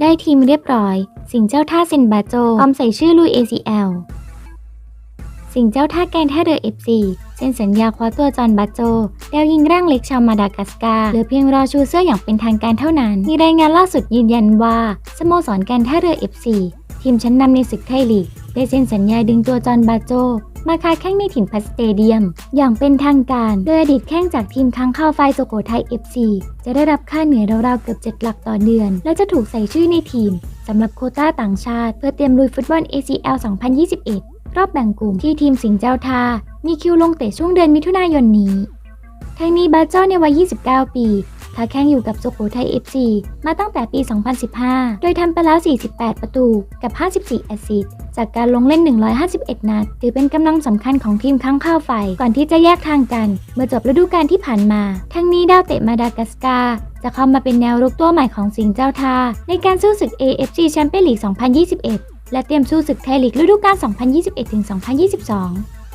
ได้ทีมเรียบร้อย สิงเจ้าท่าเซนบาโจพร้อมใส่ชื่อลุย ACL สิงเจ้าท่าแกนท่าเรือ FC เซ็นสัญญาคว้าตัวจอห์นบาโจดาวยิงร่างเล็กชาวมาดากัสการ์เหลือเพียงรอชูเสื้ออย่างเป็นทางการเท่านั้น มีรายงานล่าสุดยืนยันว่า สโมสรการท่าเรือ FC ทีมชั้นนำในศึกไทยลีก ได้เซ็นสัญญาดึงตัวจอห์นบาโจ มาค้าแข้งในถิ่นพัสเตเดียม อย่างเป็นทางการ โดยอดีตแข้งจากทีมค้างข้าวไฟโซโกไทย FC จะได้รับค่าเหนื่อยราวๆเกือบ 7 หลักต่อเดือน และจะถูกใส่ชื่อในทีมสำหรับโคต้าต่างชาติ เพื่อเตรียมลุยฟุตบอล ACL 2021 รอบแบ่งกลุ่มที่ทีมสิงห์เจ้าท่า มีคิวลงเตะช่วงเดือนมิถุนายนนี้ทั้งนี้บาโจ้าในวัย 29 ปี ค้าแข่งอยู่กับสุโขทัย FC มาตั้งแต่ปี 2015 โดยทำไปแล้ว 48 ประตูกับ 54 แอสซิสต์จากการลงเล่น 151 นัด ถือเป็นกำลังสำคัญของทีมข้างข้าวไฟ ก่อนที่จะแยกทางกัน เมื่อจบฤดูกาลที่ผ่านมา ทั้งนี้ดาวเตะมาดากัสการ์จะเข้ามาเป็นแนวรุกตัวใหม่ของสิงห์เจ้าท่าในการสู้ศึก AFC แชมเปี้ยนลีก 2021 และเตรียมสู้ศึกไทยลีกฤดูกาล 2021-2022